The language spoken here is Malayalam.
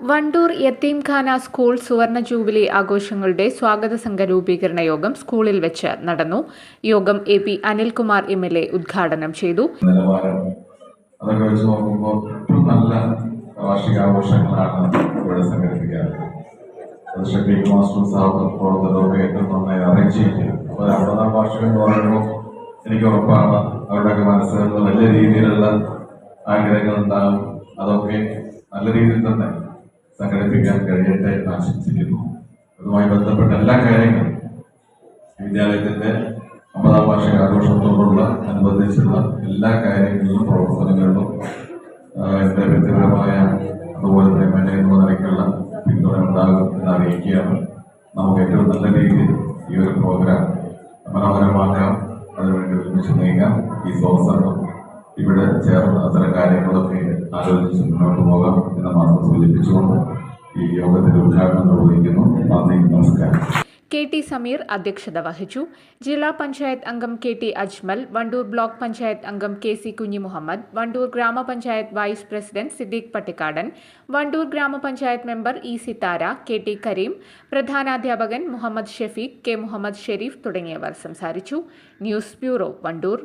Wandoor Yatheemkhana school സുവർണ ജൂബിലി ആഘോഷങ്ങളുടെ സ്വാഗത സംഘ രൂപീകരണ യോഗം സ്കൂളിൽ വെച്ച് നടന്നു. യോഗം A P Anilkumar M L A ഉദ്ഘാടനം ചെയ്തു. നല്ല എനിക്ക് ഉറപ്പാണ് അവരുടെയൊക്കെ മനസ്സിലുള്ള വലിയ രീതിയിലുള്ള ആഗ്രഹങ്ങൾ ഉണ്ടാകും അതൊക്കെ നല്ല രീതിയിൽ തന്നെ സംഘടിപ്പിക്കാൻ കഴിയട്ടെ എന്ന് ആശംസിക്കുന്നു. അതുമായി ബന്ധപ്പെട്ട എല്ലാ കാര്യങ്ങളും വിദ്യാലയത്തിന്റെ അമ്പതാം വാർഷിക ആഘോഷത്തോടുള്ള അനുബന്ധിച്ചുള്ള എല്ലാ കാര്യങ്ങളിലും പ്രവർത്തനങ്ങളിലും എന്റെ വ്യക്തിപരമായ അതുപോലെ തന്നെ എന്നുള്ള നിലയ്ക്കുള്ള പിന്തുണ ഉണ്ടാകും എന്ന് അറിയിക്കുകയാണ് നമുക്ക് ഏറ്റവും നല്ല രീതിയിൽ ഈ ഒരു പ്രോഗ്രാം മനോഹരമാക്കാം. അതിനുവേണ്ടി ഒരുമിച്ച് നീങ്ങാം. ഈ സോസറും ഇവിടെ ചേർന്ന് അത്തരം കാര്യങ്ങളൊക്കെ ആലോചിച്ച് മുന്നോട്ട് പോകാം എന്ന് മാത്രം സൂചിപ്പിച്ചുകൊണ്ട് ഈ യോഗത്തിന്റെ ഉദ്ഘാടനം നിർവഹിക്കുന്നു. നന്ദി നമസ്കാരം. കെ ടി സമീർ അധ്യക്ഷത വഹിച്ചു. ജില്ലാ പഞ്ചായത്ത് അംഗം K T Ajmal Wandoor block panchayat അംഗം കെ സി കുഞ്ഞിമുഹമ്മദ് വണ്ടൂർ ഗ്രാമപഞ്ചായത്ത് വൈസ് പ്രസിഡന്റ് സിദ്ദീഖ് പട്ടിക്കാടൻ വണ്ടൂർ ഗ്രാമപഞ്ചായത്ത് member E Sithara K T Kareem പ്രധാനാധ്യാപകൻ Muhammad Shefeeq K Muhammad Sharif തുടങ്ങിയവർ സംസാരിച്ചു. News bureau Wandoor.